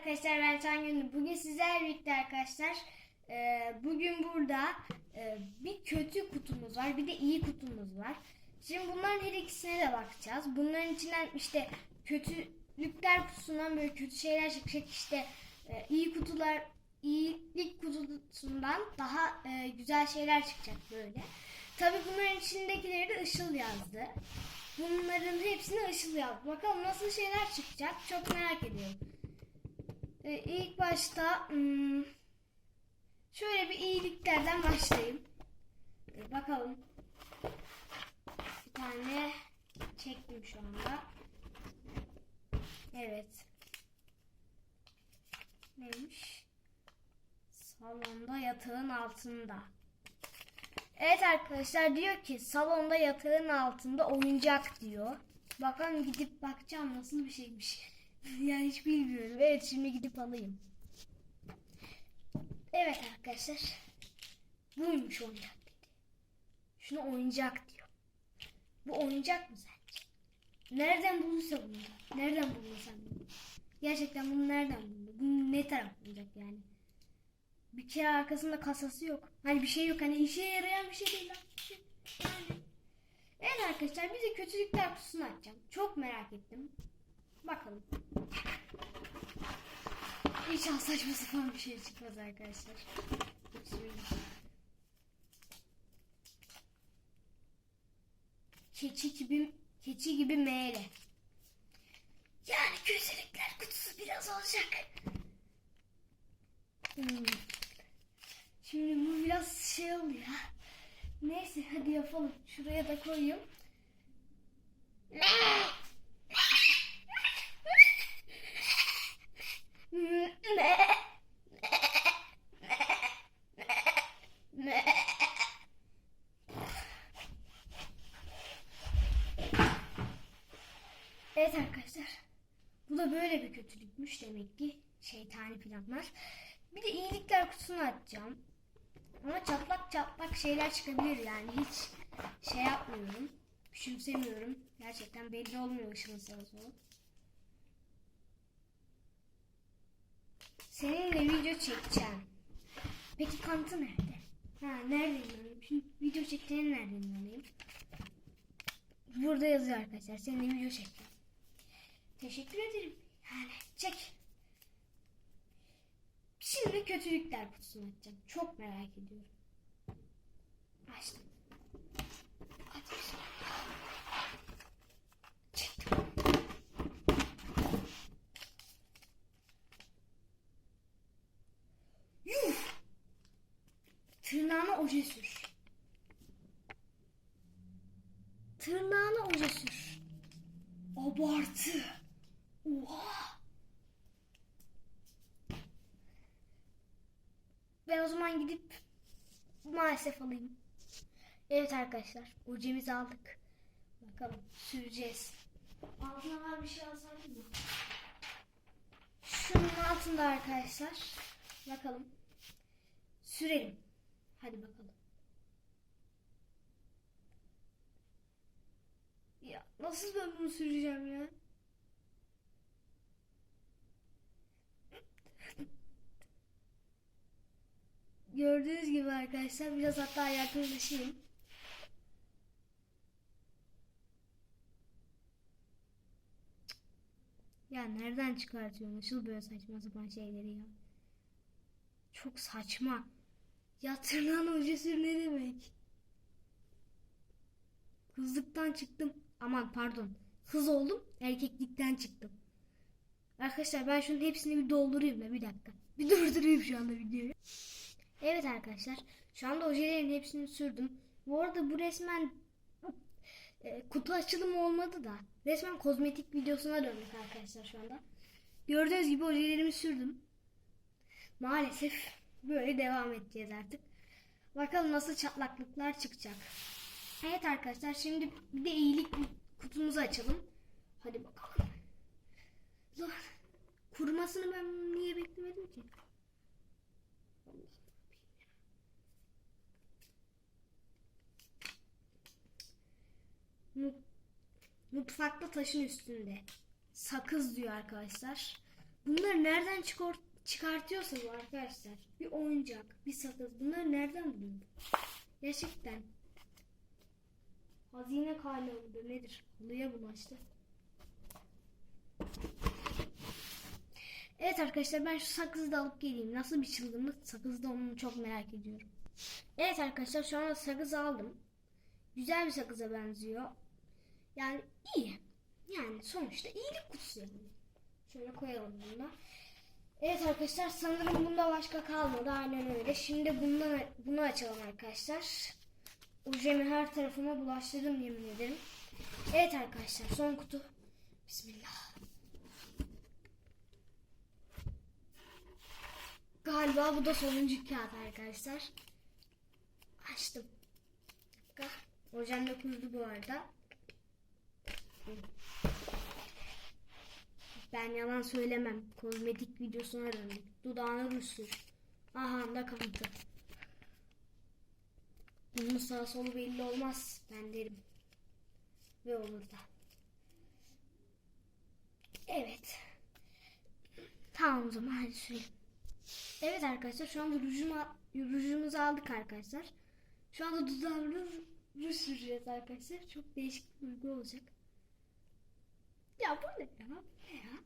arkadaşlar ben Can Gönül. Bugün sizlerle birlikte arkadaşlar e, bugün burada e, bir kötü kutumuz var bir de iyi kutumuz var. Şimdi bunların her ikisine de bakacağız. Bunların içinden işte kötülükler kutusundan böyle kötü şeyler çıkacak işte e, iyi kutular iyilik kutusundan daha e, güzel şeyler çıkacak böyle. Tabi bunların içindekileri de Işıl yazdı. Bunların hepsini Işıl yazdı. Bakalım nasıl şeyler çıkacak çok merak ediyorum. Ee, ilk başta hmm, şöyle bir iyiliklerden başlayayım. Ee, bakalım. Bir tane çektim şu anda. Evet. Neymiş? Salonda yatağın altında. Evet arkadaşlar diyor ki salonda yatağın altında oyuncak diyor. Bakalım gidip bakacağım nasıl bir şeymiş. yani hiç bilmiyorum. Evet şimdi gidip alayım. Evet arkadaşlar. Buymuş oyuncak dedi. Şunu oyuncak diyor. Bu oyuncak mı sence? Nereden bulduysa bunu? Nereden buldun sen bunu? Gerçekten bunu nereden buldun? Bunu ne taraf bulacak yani? Bir kere arkasında kasası yok. Hani bir şey yok. Hani işe yarayan bir şey değil. lan. Yani. Evet arkadaşlar bir de kötülükler kutusunu açacağım. Çok merak ettim. Bakalım. İnşallah saçma sapan bir şey çıkmaz arkadaşlar. Keçi gibi keçi gibi meğere. Yani kötülükler kutusu biraz olacak. Hmm. Şimdi bu biraz şey oluyor. Neyse hadi yapalım. Şuraya da koyayım. Evet arkadaşlar. Bu da böyle bir kötülükmüş demek ki. Şeytani planlar. Bir de iyilikler kutusunu açacağım. Ama çatlak çatlak şeyler çıkabilir yani. Hiç şey yapmıyorum. Küçümsemiyorum. Gerçekten belli olmuyor ışığın sağa Seninle video çekeceğim. Peki kanıtı nerede? Ha nereden? Şimdi video çektiğini nereden alayım? Burada yazıyor arkadaşlar. Seninle video çekeceğim. Teşekkür ederim. Yani çek. Şimdi kötülükler kutusunu açacağım. Çok merak ediyorum. Açtım. Hadi bismillah. Çektim. Yuh! Tırnağına oje sür. Tırnağına oje sür. Abartı. Oha. Ben o zaman gidip maalesef alayım. Evet arkadaşlar. Ojemizi aldık. Bakalım süreceğiz. Altına var bir şey alsaydım mı? Şunun altında arkadaşlar. Bakalım. Sürelim. Hadi bakalım. Ya nasıl ben bunu süreceğim ya? Gördüğünüz gibi arkadaşlar biraz hatta yakınlaşayım. Ya nereden çıkartıyor nasıl böyle saçma sapan şeyleri ya? Çok saçma. Ya tırnağın hocası ne demek? Kızlıktan çıktım. Aman pardon. Kız oldum. Erkeklikten çıktım. Arkadaşlar ben şunun hepsini bir doldurayım da bir dakika. Bir durdurayım şu anda videoyu. Evet arkadaşlar. Şu anda ojelerin hepsini sürdüm. Bu arada bu resmen e, kutu açılımı olmadı da resmen kozmetik videosuna döndük arkadaşlar şu anda. Gördüğünüz gibi ojelerimi sürdüm. Maalesef böyle devam edeceğiz artık. Bakalım nasıl çatlaklıklar çıkacak. Evet arkadaşlar şimdi bir de iyilik kutumuzu açalım. Hadi bakalım. Lan, kurumasını ben niye beklemedim ki? Mutfakta taşın üstünde. Sakız diyor arkadaşlar. Bunları nereden çıkar çıkartıyorsunuz arkadaşlar? Bir oyuncak, bir sakız. Bunları nereden buluyorsunuz? Gerçekten. Hazine kaynağı nedir? Halıya bulaştı. Evet arkadaşlar ben şu sakızı da alıp geleyim. Nasıl bir çılgınlık sakızı da onu çok merak ediyorum. Evet arkadaşlar şu anda sakız aldım. Güzel bir sakıza benziyor. Yani iyi. Yani sonuçta iyilik kutusu. Şöyle koyalım bunu. Evet arkadaşlar sanırım bunda başka kalmadı. Aynen öyle. Şimdi bundan, bunu açalım arkadaşlar. Ojemi her tarafıma bulaştırdım yemin ederim. Evet arkadaşlar son kutu. Bismillah. Galiba bu da sonuncu kağıt arkadaşlar. Açtım. Hocam da kurdu bu arada. Ben yalan söylemem. Kozmetik videosuna döndük. Dudağına ruj sür. Aha da kanıtı. Bunun sağ solu belli olmaz. Ben derim. Ve olur da. Evet. Tamam o zaman hadi süreyim. Evet arkadaşlar şu anda rujumu, rujumuzu aldık arkadaşlar. Şu anda dudağımda ruj süreceğiz arkadaşlar. Çok değişik bir duygu olacak. Ya bu ne ya? Ne ya?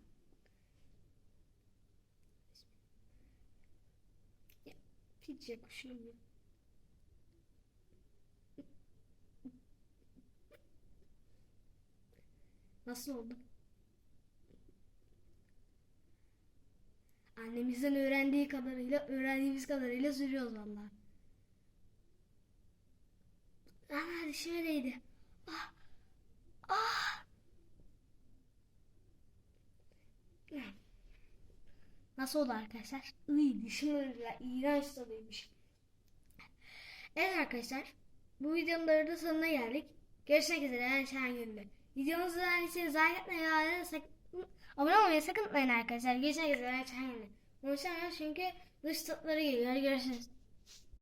Ya hiç yakışmıyor. Nasıl oldu? Annemizden öğrendiği kadarıyla, öğrendiğimiz kadarıyla sürüyoruz valla. Ana dişime Nasıl oldu arkadaşlar? Iy dişim öyle iğrenç tadıymış. Evet arkadaşlar. Bu videonun da sonuna geldik. Görüşmek üzere her şeyden günde. Videomuzu beğendiyseniz like etmeyi ve abone olmayı sakın unutmayın arkadaşlar. Görüşmek üzere her şeyden günde. Konuşamıyorum çünkü dış tatları geliyor. Görüşürüz.